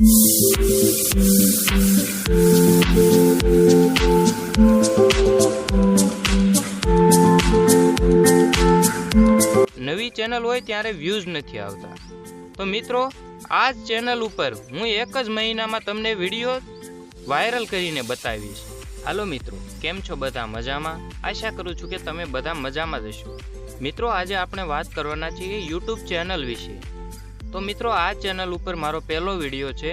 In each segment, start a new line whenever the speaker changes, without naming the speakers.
નવી ચેનલ હોય ત્યારે વ્યૂઝ નથી આવતા. તો મિત્રો, આ જ ચેનલ ઉપર હું એક જ મહિનામાં તમને વીડિયો વાયરલ કરીને બતાવીશ. હાલો મિત્રો, કેમ છો બધા મજામાં? આશા કરું છું કે તમે બધા મજામાં જ હશો. મિત્રો, આજે આપણે વાત કરવાના છીએ યુટ્યુબ ચેનલ વિશે. તો મિત્રો, આ ચેનલ ઉપર મારો પહેલો વીડિયો છે.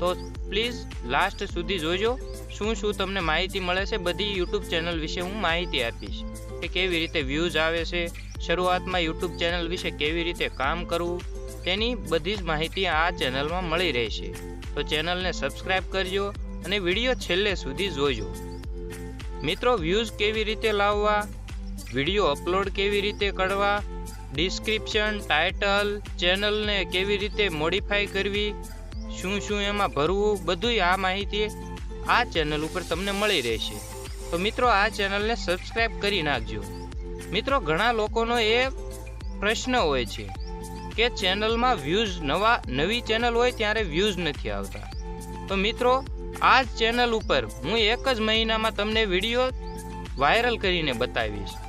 તો પ્લીઝ લાસ્ટ સુધી જોજો. શું શું તમને માહિતી મળે છે, બધી યુટ્યુબ ચેનલ વિશે હું માહિતી આપીશ કે કેવી રીતે વ્યૂઝ આવે છે, શરૂઆતમાં યુટ્યુબ ચેનલ વિશે કેવી રીતે કામ કરવું, તેની બધી જ માહિતી આ ચેનલમાં મળી રહેશે. તો ચેનલને સબસ્ક્રાઈબ કરજો અને વીડિયો છેલ્લે સુધી જોજો. મિત્રો વ્યૂઝ કેવી રીતે લાવવા, વીડિયો અપલોડ કેવી રીતે કરવા ડિસ્ક્રિપ્શન, ટાઇટલ, ચેનલને કેવી રીતે મોડિફાઈ કરવી, શું શું એમાં ભરવું, બધુંય આ માહિતી આ ચેનલ ઉપર તમને મળી રહેશે. તો મિત્રો, આ ચેનલને સબસ્ક્રાઈબ કરી નાખજો. મિત્રો, ઘણા લોકોનો એ પ્રશ્ન હોય છે કે ચેનલમાં વ્યૂઝ નવા, નવી ચેનલ હોય ત્યારે વ્યૂઝ નથી આવતા. તો મિત્રો, આ ચેનલ ઉપર હું એક જ મહિનામાં તમને વીડિયો વાયરલ કરીને બતાવીશ.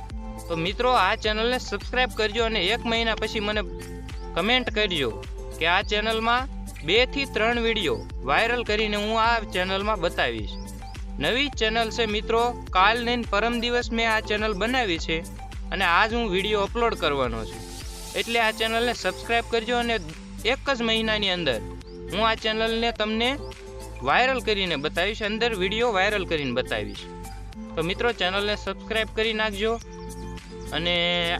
તો મિત્રો, આ ચેનલને સબસ્ક્રાઈબ કરજો અને એક મહિના પછી મને કમેન્ટ કરજો કે આ ચેનલમાં બેથી ત્રણ વીડિયો વાયરલ કરીને હું આ ચેનલમાં બતાવીશ. નવી ચેનલ છે મિત્રો, કાલ નહીં, પરમ દિવસ મેં આ ચેનલ બનાવી છે અને આજ હું વીડિયો અપલોડ કરવાનો છું. એટલે આ ચેનલને સબસ્ક્રાઈબ કરજો અને એક જ મહિનાની અંદર હું આ ચેનલને તમને વાયરલ કરીને બતાવીશ, અંદર વીડિયો વાયરલ કરીને બતાવીશ. તો મિત્રો ચેનલને સબસ્ક્રાઈબ કરી નાખજો. અને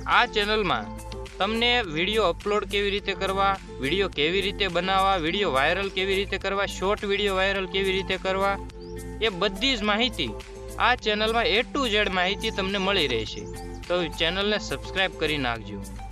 આ ચેનલમાં તમને વીડિયો અપલોડ કેવી રીતે કરવા, વીડિયો કેવી રીતે બનાવવા, વીડિયો વાયરલ કેવી રીતે કરવા, શોર્ટ વીડિયો વાયરલ કેવી રીતે કરવા, એ બધી જ માહિતી આ ચેનલમાં એ ટુ ઝેડ માહિતી તમને મળી રહેશે. તો ચેનલને સબસ્ક્રાઈબ કરી નાખજો.